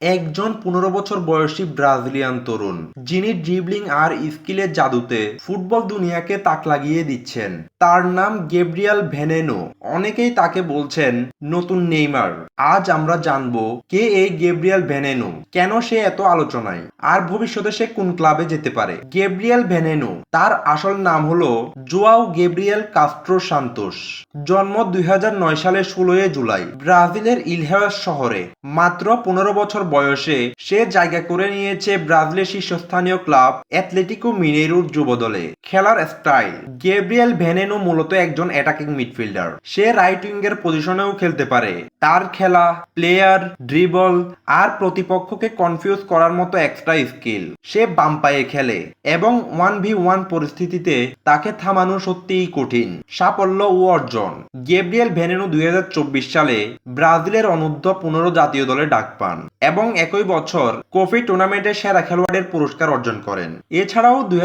একজন পনেরো বছর বয়সী ব্রাজিলিয়ান তরুণ, যিনি ড্রিবলিং আর স্কিলের জাদুতে ফুটবল দুনিয়াকে তাক লাগিয়ে দিচ্ছেন। তার নাম গেব্রিয়াল ভেনেনো। অনেকেই তাকে বলছেন, নতুন নেইমার। আজ আমরা জানব কে এই গেব্রিয়াল ভেনেনো? কেন সে এত আলোচনায়? আর ভবিষ্যতে সে কোন ক্লাবে যেতে পারে? গেব্রিয়াল ভেনেনো, তার আসল নাম হলো জোয়াও গেব্রিয়েল কাস্ট্রো সান্তোস। জন্ম দুই হাজার নয় সালের ষোলোই জুলাই। ব্রাজিলের ইলহেয়াস শহরে। মাত্র পনেরো বছর বয়সে সে জায়গা করে নিয়েছে ব্রাজিলের শীর্ষস্থানীয় ক্লাব অ্যাথলেটিকো মিনেরুর যুব দলে খেলার স্টাইল। গেব্রিয়েল ভেনেনো মূলত একজন অ্যাটাকিং মিডফিল্ডার সে রাইট উইঙ্গের পজিশনেও খেলতে পারে। তার খেলা প্লেয়ার ড্রিবল আর প্রতিপক্ষকে কনফিউজ করার মতো এক্সট্রা স্কিল সে বাম পায়ে খেলে এবং ওয়ান ভি ওয়ান পরিস্থিতিতে তাকে থামানো সত্যিই কঠিন। সাফল্য ও অর্জন। গেব্রিয়েল ভেনেনো দুই হাজার চব্বিশ সালে ব্রাজিলের অনূর্ধ্ব পনেরো জাতীয় দলে ডাক পান এবং একই বছর কোফি টুর্নামেন্টের সেরা খেলোয়াড়ের পুরস্কার অর্জন করেন। এছাড়াও দুই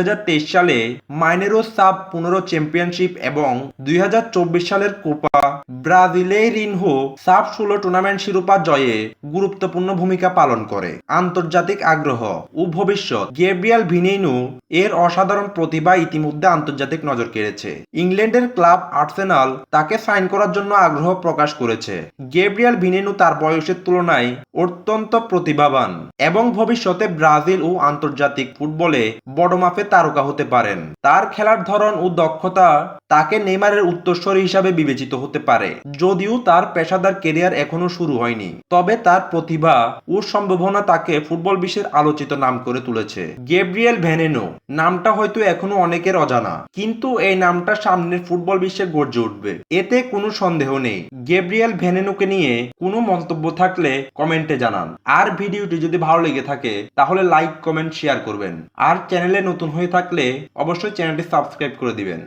সালে মাইনেরো সাব পনেরো চ্যাম্পিয়নশিপ এবং দুই সালের কোপা ব্রাজিলেরিনহো সাব ষোলো টুর্নামেন্ট শিরোপা জয়ে গুরুত্বপূর্ণ ভূমিকা পালন করে। আন্তর্জাতিক আগ্রহ ও ভবিষ্যৎ গেব্রিয়াল ভিনেইনু এর অসাধারণ প্রতিভা ইতিমধ্যে আন্তর্জাতিক নজর কেড়েছে। ইংল্যান্ডের ক্লাব আর্সেনাল তাকে সাইন করার জন্য আগ্রহ প্রকাশ করেছে। গেব্রিয়াল ভিনেনু তার বয়সের তুলনায় অত্যন্ত প্রতিভাবান এবং ভবিষ্যতে ব্রাজিল ও আন্তর্জাতিক ফুটবলে বড় মাপে তারকা হতে পারেন। তার খেলার ধরন ও দক্ষতা তাকে নেইমারের উত্তরস্বরী হিসাবে বিবেচিত হতে পারে, যদিও তার পেশাদার কেরিয়ার এখনও শুরু হয়নি। তবে তার প্রতিভা ও সম্ভাবনা তাকে ফুটবল বিশ্বের আলোচিত নাম করে তুলেছে। গেব্রিয়েল ভেনেনো নামটা হয়তো এখনও অনেকের অজানা, কিন্তু এই নামটা সামনের ফুটবল বিশ্বে গর্জে উঠবে। এতে কোনো সন্দেহ নেই। গেব্রিয়েল ভেনেনোকে নিয়ে কোনো মন্তব্য থাকলে কমেন্টে জানান। আর ভিডিওটি যদি ভালো লেগে থাকে, তাহলে লাইক কমেন্ট শেয়ার করবেন। আর চ্যানেলে নতুন হয়ে থাকলে অবশ্যই চ্যানেলটি সাবস্ক্রাইব করে দিবেন।